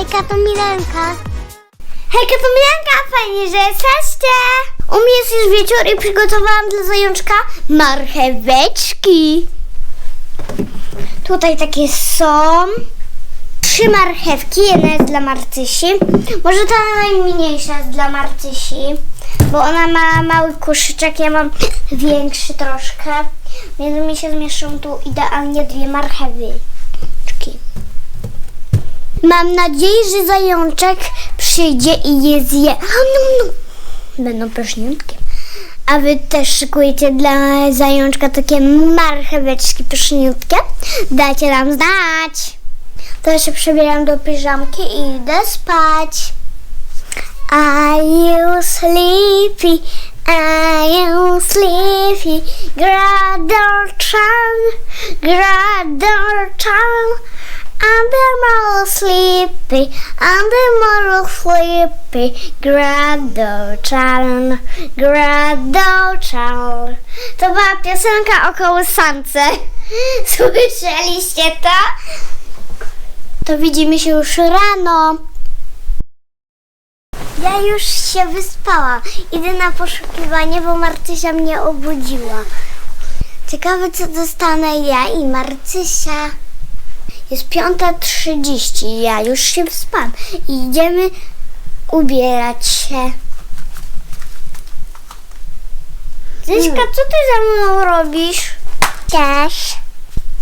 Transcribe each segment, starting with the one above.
Hejka, to Milenka. Hejka, to Milenka, fajnie, że jesteście. U mnie jest już wieczór i przygotowałam dla zajączka marcheweczki. Tutaj takie są trzy marchewki, jedna jest dla Marcysi. Może ta najmniejsza jest dla Marcysi, bo ona ma mały koszyczek, ja mam większy troszkę, więc mi się zmieszczą tu idealnie dwie marcheweczki. Mam nadzieję, że zajączek przyjdzie i je zje. A, no, no. Będą pyszniutkie. A wy też szykujecie dla zajączka takie marcheweczki pyszniutkie? Dajcie nam znać. To się przebieram do piżamki i idę spać. Are you sleepy? Are you sleepy? Grador chan, grador chan. I'm the more sleepy, I'm the more sleepy. Grador chan. To była piosenka o kołysance. Słyszeliście to? To widzimy się już rano. Ja już się wyspałam. Idę na poszukiwanie, bo Marcysia mnie obudziła. Ciekawe, co dostanę ja i Marcysia. Jest 5.30, ja już się wyspałam. I idziemy ubierać się. Zyśka, co ty ze mną robisz? Cześć.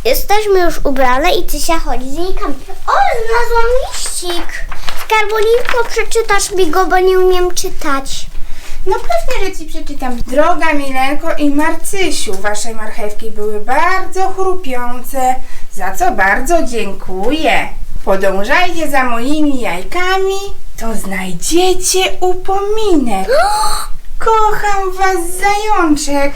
Jesteśmy już ubrane i Cysia chodzi z znikami. O, znalazłam liścik. Skarbolinko, przeczytasz mi go, bo nie umiem czytać. No pewnie, że ci przeczytam. Droga Milenko i Marcysiu, wasze marchewki były bardzo chrupiące, za co bardzo dziękuję. Podążajcie za moimi jajkami, to znajdziecie upominek. Kocham was, zajączek.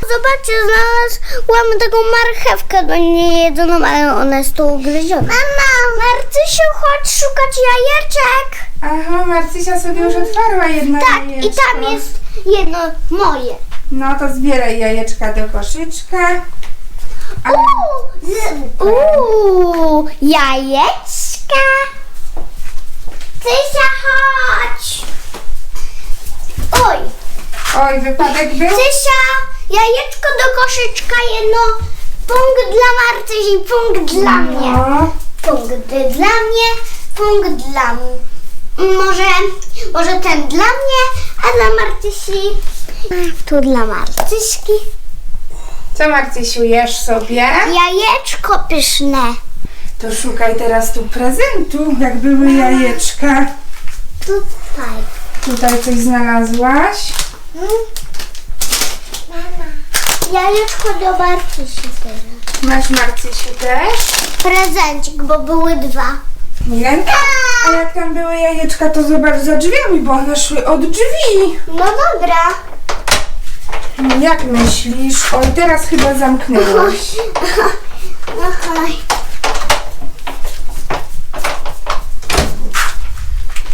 Zobaczcie, znalazłam taką marchewkę do niejedzoną, ale ona jest tu ugryziona. Mama! Marcysiu, chodź szukać jajeczek. Aha, Marcysia sobie już otwarła jedno Tak, i jajeczko. tam jest jedno moje. No to zbieraj jajeczka do koszyczka. Uuu, jajeczka. Cysia, chodź. Oj, Oj, wypadek był? Cysia, jajeczko do koszyczka, jedno. Punkt dla Marcysi, punkt dla mnie. No. Punkt dla mnie, punkt dla mnie. Może, może ten dla mnie, a dla Marcysi. Tu dla Marcyśki. Co Marcysiu, jesz sobie? Jajeczko pyszne. To szukaj teraz tu prezentu, jak były jajeczka. Tutaj. Tutaj coś znalazłaś? Mama. Jajeczko do Marcysi teraz. Masz Marcysiu też? Prezencik, bo były dwa. Milenka? A jak tam były jajeczka, to zobacz za drzwiami, bo one szły od drzwi. No dobra. Jak myślisz? Oj, teraz chyba zamknęłaś.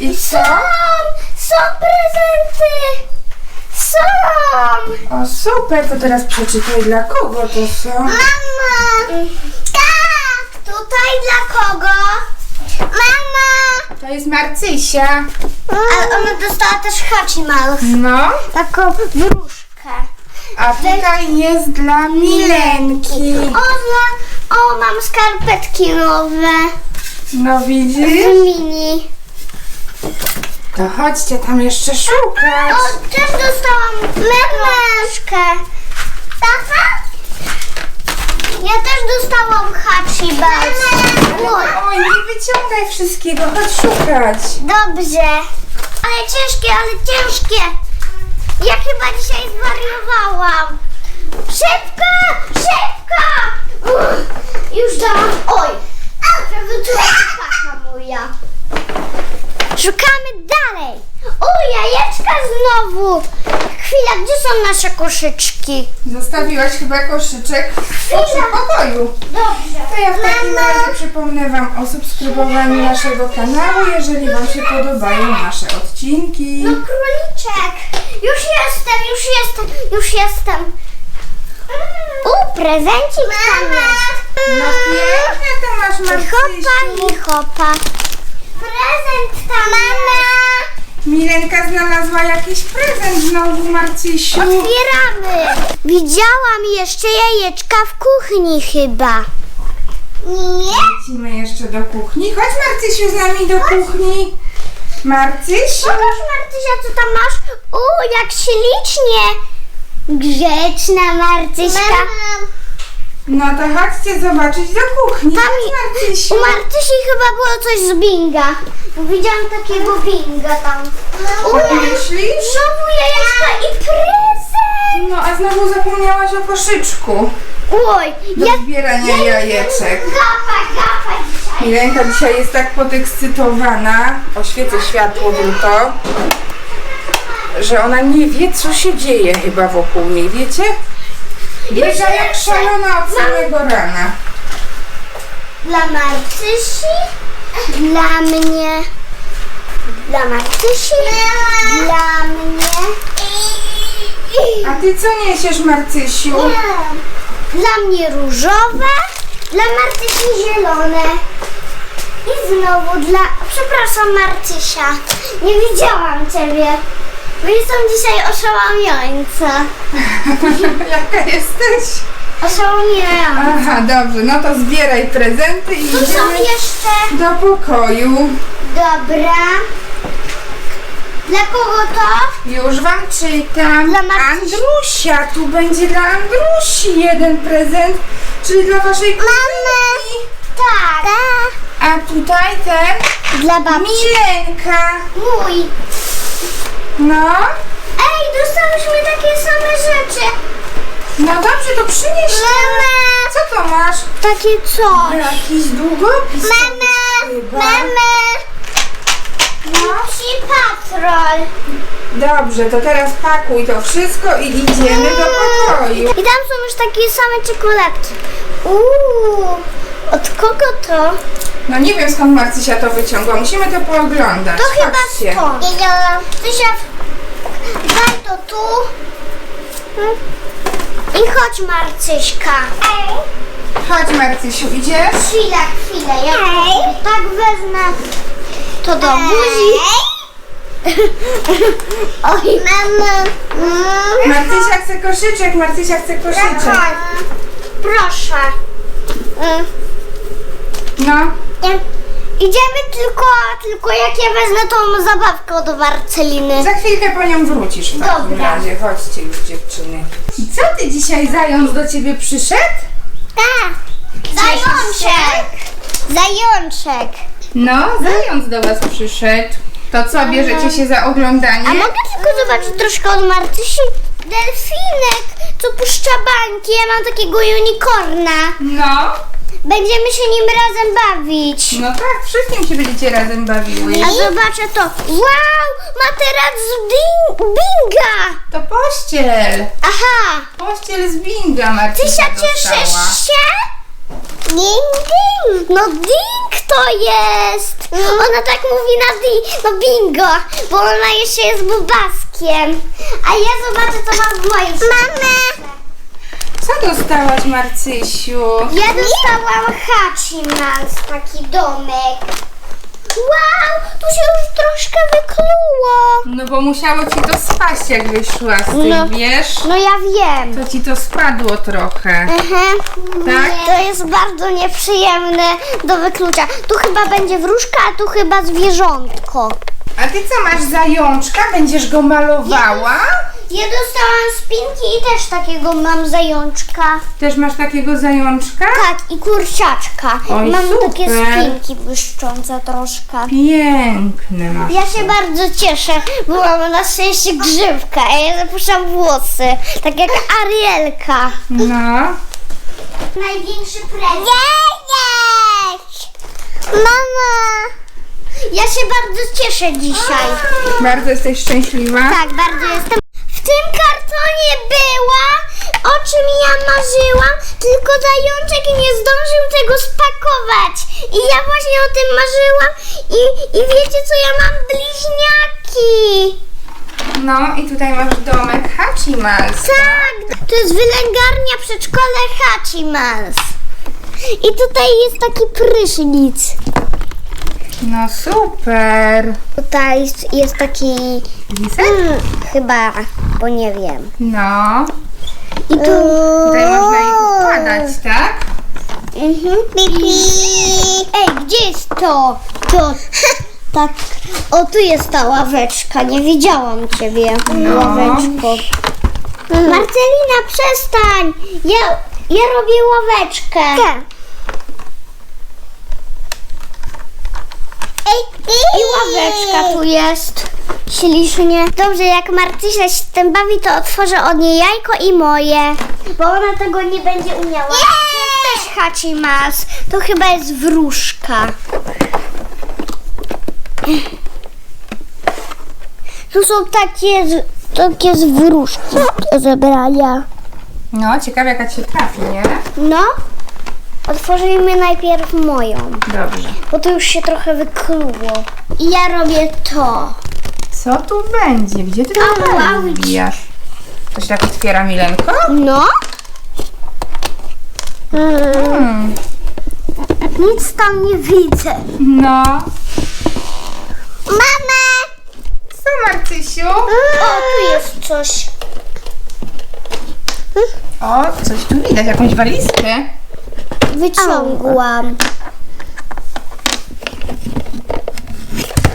I co? Są, są prezenty. Są. O, super, to teraz przeczytaj dla kogo to są. Mama. Tak. Tutaj dla kogo? Mama. To jest Marcysia. Ale ona dostała też Hachimal. No, Taką wróżkę. A tutaj jest dla Milenki. O, dla, o, mam skarpetki nowe. No Z widzisz? mini. To chodźcie tam jeszcze szukać. O, też dostałam memeszkę. Tata? Ja też dostałam Hachibal. Oj, Oj, nie wyciągaj wszystkiego, chodź szukać. Dobrze. Ale ciężkie, ale ciężkie. Ja chyba dzisiaj zwariowałam. Szybko, szybko. Już dałam. Oj, przewróciła się paka moja. Szukamy dalej. O, jajeczka znowu. Chwila, gdzie są nasze koszyczki? Zostawiłaś chyba koszyczek w pokoju. Dobrze. To ja w takim razie przypomnę Wam o subskrybowaniu naszego kanału, jeżeli Wam się podobają nasze odcinki. No króliczek. Już jestem, już jestem, już jestem. U, prezencik tam jest. No pięknie to masz, I hopa, Marcysiu. i hopa. prezent tam Mama! Milenka znalazła jakiś prezent znowu, Marcysiu. Otwieramy! Widziałam jeszcze jajeczka w kuchni chyba. Nie? Lecimy jeszcze do kuchni. Chodź Marcysiu z nami do kuchni. Marcysiu. Pokaż Marcysia, co tam masz. U, jak ślicznie. Grzeczna Marcyśka. No to chodźcie zobaczyć do kuchni. Tam u Marcysi chyba było coś z binga. Widziałam takiego binga tam. U, Tak myślisz? Znowu jajeczka i prezent. No a znowu zapomniałaś o koszyczku Oj, do zbierania jajeczek. gapa, gapa dzisiaj. Milenka dzisiaj jest tak podekscytowana, oświecę światło tylko, że ona nie wie, co się dzieje chyba wokół niej, wiecie? Biega jak szalona od samego rana. Dla Marcysi, dla mnie, dla Marcysi, dla mnie. A ty co niesiesz, Marcysiu? Dla mnie różowe, dla Marcysi zielone. I znowu dla... Przepraszam Marcysia, nie widziałam Ciebie. Bo jestem dzisiaj oszałamiająca. Jaka jesteś? Oszałamiająca. Aha, dobrze, no to zbieraj prezenty i Tu są idziemy jeszcze... do pokoju. Dobra. Dla kogo to? Już wam czytam. Dla Marcysi. Andrusia, tu będzie dla Andrusi jeden prezent, czyli dla waszej kuzynki. Tak. A tutaj ten Dla babci. Milenka. Mój. No, Ej, dostałyśmy takie same rzeczy. no dobrze, to przynieś. Mama. Co to masz? Takie coś. Jakiś długopis. Mama. Chyba. Mama. No. Psi patrol. Dobrze, to teraz pakuj to wszystko i idziemy do pokoju. I tam są już takie same czekoladki. Uuu. Od kogo to? No nie wiem skąd Marcysia to wyciągła, musimy to pooglądać. To chyba stąd. Tysia, daj to tu. I chodź Marcyśka. Chodź Marcysiu, idziesz? Chwila, chwilę. Ja tak wezmę to do buzi. Oj, mama. Marcysia chce koszyczek, Marcysia chce koszyczek. Proszę. Mm. No, Idziemy tylko, tylko jak ja wezmę tą zabawkę od Marceliny. za chwilkę po nią wrócisz w takim Dobra. razie. Chodźcie już dziewczyny. I co ty dzisiaj zając do ciebie przyszedł? Tak. Zajączek. Zajączek. No, zając do was przyszedł. To co, bierzecie się za oglądanie? A mogę tylko zobaczyć troszkę od Marcysi? Delfinek, co puszcza bańki. Ja mam takiego unicorna. No, Będziemy się nim razem bawić. no tak, wszystkim się będziecie razem bawiły. A zobaczę to. Wow, materac z ding- binga. To pościel. Aha. Pościel z binga Marcysia Tysia, cieszysz się? Ding, ding. No ding to jest. Ona tak mówi na di, no bingo, bo ona jeszcze jest bubaskiem. A ja zobaczę, co mam w moim Mama. Co dostałaś Marcysiu? Ja dostałam Hachimans, taki domek. Wow, tu się już troszkę wykluło. No bo musiało ci to spaść jak wyszła z tych, No. wiesz? No ja wiem. To ci to spadło trochę. Aha. Tak? To jest bardzo nieprzyjemne do wyklucia. Tu chyba będzie wróżka, a tu chyba zwierzątko. A ty co masz zajączka? Będziesz go malowała? Ja dostałam spinki i też takiego mam zajączka. Też masz takiego zajączka? Tak, i kurczaczka. Oj, mam super. takie spinki błyszczące troszkę. Piękny masz. Ja się bardzo cieszę, bo mam na szczęście grzywkę, a ja zapuszczam włosy, tak jak Arielka. No. Największy prezent. Mama! Ja się bardzo cieszę dzisiaj. Bardzo jesteś szczęśliwa? Tak, bardzo jestem. Kartonie była, o czym ja marzyłam, tylko zajączek nie zdążył tego spakować. I ja właśnie o tym marzyłam i, i wiecie co, ja mam bliźniaki. No i tutaj masz domek Hachimals. Tak, to jest wylęgarnia przedszkole Hachimals. I tutaj jest taki prysznic. No super. Tutaj jest taki... Lisek? Mm, chyba, bo nie wiem. No. I tu... Tutaj można ich układać, tak? Mhm. Ej, gdzie jest to? To... Tak. O, tu jest ta ławeczka. Nie widziałam ciebie, No. ławeczko. Marcelina, przestań! Ja, ja robię ławeczkę. I ławeczka tu jest. Ślicznie. Dobrze, jak Marcysia się tym bawi, to otworzę od niej jajko i moje. Bo ona tego nie będzie umiała. To jest też Hachimas. To chyba jest wróżka. Tu są takie, takie z wróżki do zebrania. No, ciekawe jaka ci trafi, nie? No, otworzyjmy najpierw moją, Dobrze. bo to już się trochę wykluło. I ja robię to. Co tu będzie? Gdzie ty to wbijasz? To się tak otwiera, Milenko? No. Mm, Hmm. nic tam nie widzę. No. Mama! Co, Marcysiu? O, tu jest coś. O, coś tu widać, jakąś walizkę. Wyciągłam.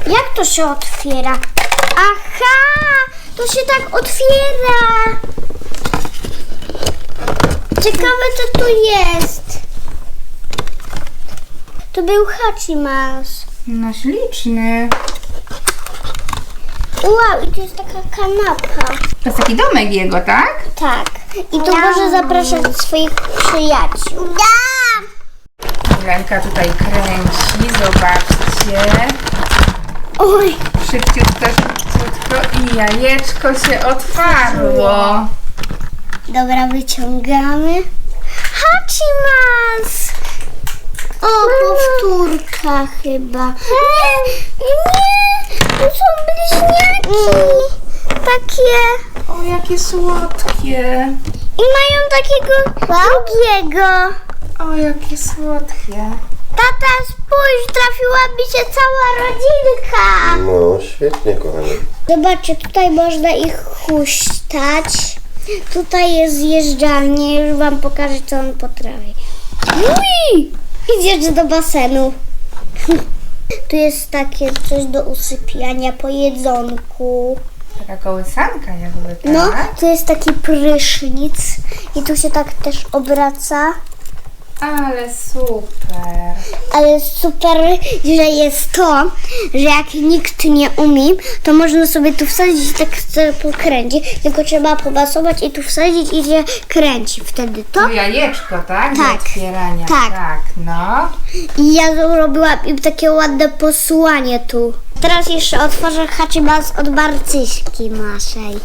Jak to się otwiera? Aha! To się tak otwiera! Ciekawe co tu jest. To był Hachimas. No, śliczny. Wow, i tu jest taka kanapa. To jest taki domek jego, tak? Tak. I tu może zapraszać swoich przyjaciół. Da! Milenka tutaj kręci, zobaczcie. Oj, Szybciutko, szybciutko i jajeczko się otwarło. Dobra, wyciągamy. Hachimas! O, powtórka chyba. Nie, nie, to są bliźniaki. Takie. O, jakie słodkie. I mają takiego drugiego. O, jakie słodkie. Tata, spójrz, trafiła mi się cała rodzinka. No, świetnie, kochanie. Zobaczcie, tutaj można ich huśtać. Tutaj jest zjeżdżalnie, już wam pokażę, co on potrafi. Ui! Idziesz do basenu. Tu jest takie coś do usypiania po jedzonku. Taka kołysanka jakby, tak? No, tu jest taki prysznic i tu się tak też obraca. Ale super. Ale super, że jest to, że jak nikt nie umie, to można sobie tu wsadzić i tak sobie pokręcić. Tylko trzeba pobasować i tu wsadzić i się kręci wtedy to. To jajeczko, tak? Do Tak. otwierania. Tak. Tak, no. I ja zrobiła im takie ładne posłanie tu. Teraz jeszcze otworzę haczybas od barcyśki naszej.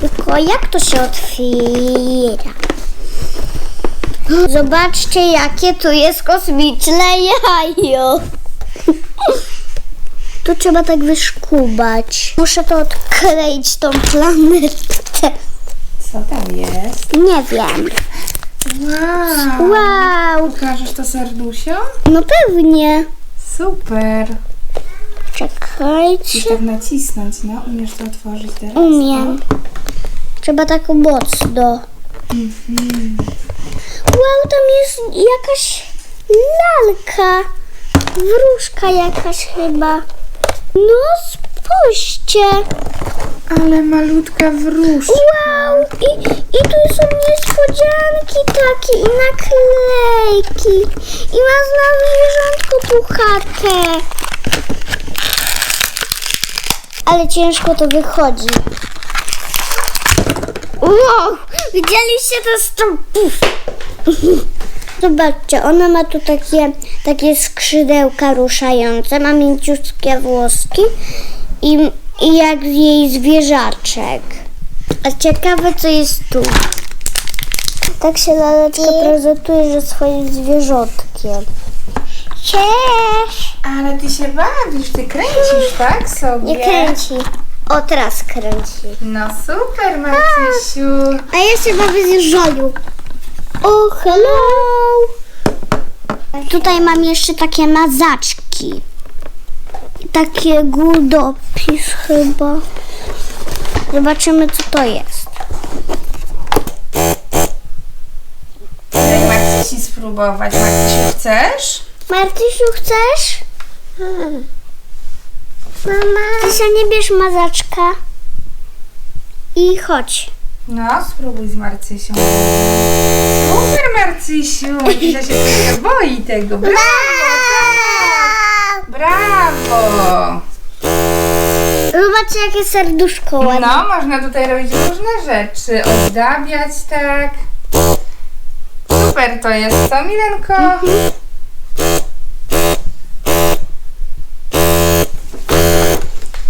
Tylko jak to się otwiera? Zobaczcie, jakie tu jest kosmiczne jajo. Tu trzeba tak wyszkubać. Muszę to odkleić, tą planetę. Co tam jest? Nie wiem. Wow. Wow, Pokażesz to serdusia? no pewnie. Super. I Czekajcie. tak nacisnąć, no. Umiesz to otworzyć teraz? Umiem. Trzeba tak mocno. Wow, tam jest jakaś lalka. Wróżka jakaś chyba. No, spójrzcie. Ale malutka wróżka. Wow, i, i tu są niespodzianki takie i naklejki. I ma znowu zwierzątko puchate. Ale ciężko to wychodzi. Wow, widzieliście to z tą puf. Zobaczcie, ona ma tu takie, takie skrzydełka ruszające, ma mięciutkie włoski i, i jak jej zwierzaczek. A ciekawe, co jest tu. Tak się laleczka prezentuje, że swoim zwierzątkiem. Cześć! Ale ty się bawisz, ty kręcisz, tak sobie? Nie kręci. O, teraz kręci. No super, Marcysiu. A ja się bawię z Jóżoniu. O, hello! Tutaj mam jeszcze takie mazaczki. taki gudopis chyba. Zobaczymy, co to jest. Marcysi spróbować. Marcysiu, chcesz? Martysiu, chcesz? Mama. Tysia, nie bierz mazaczka. I chodź. No, spróbuj z Marcysią. Super, Marcysiu. Marcysia się trochę boi tego. Brawo, tak. Brawo. Zobaczcie, jakie serduszko ładne. No, można tutaj robić różne rzeczy. Ozdabiać, tak. Super to jest, co Milenko?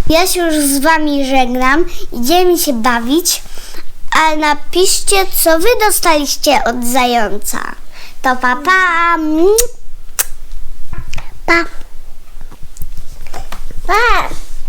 Ja się już z wami żegnam. Idziemy się bawić. Ale napiszcie, co wy dostaliście od zająca. To pa, pa. Pa. Pa.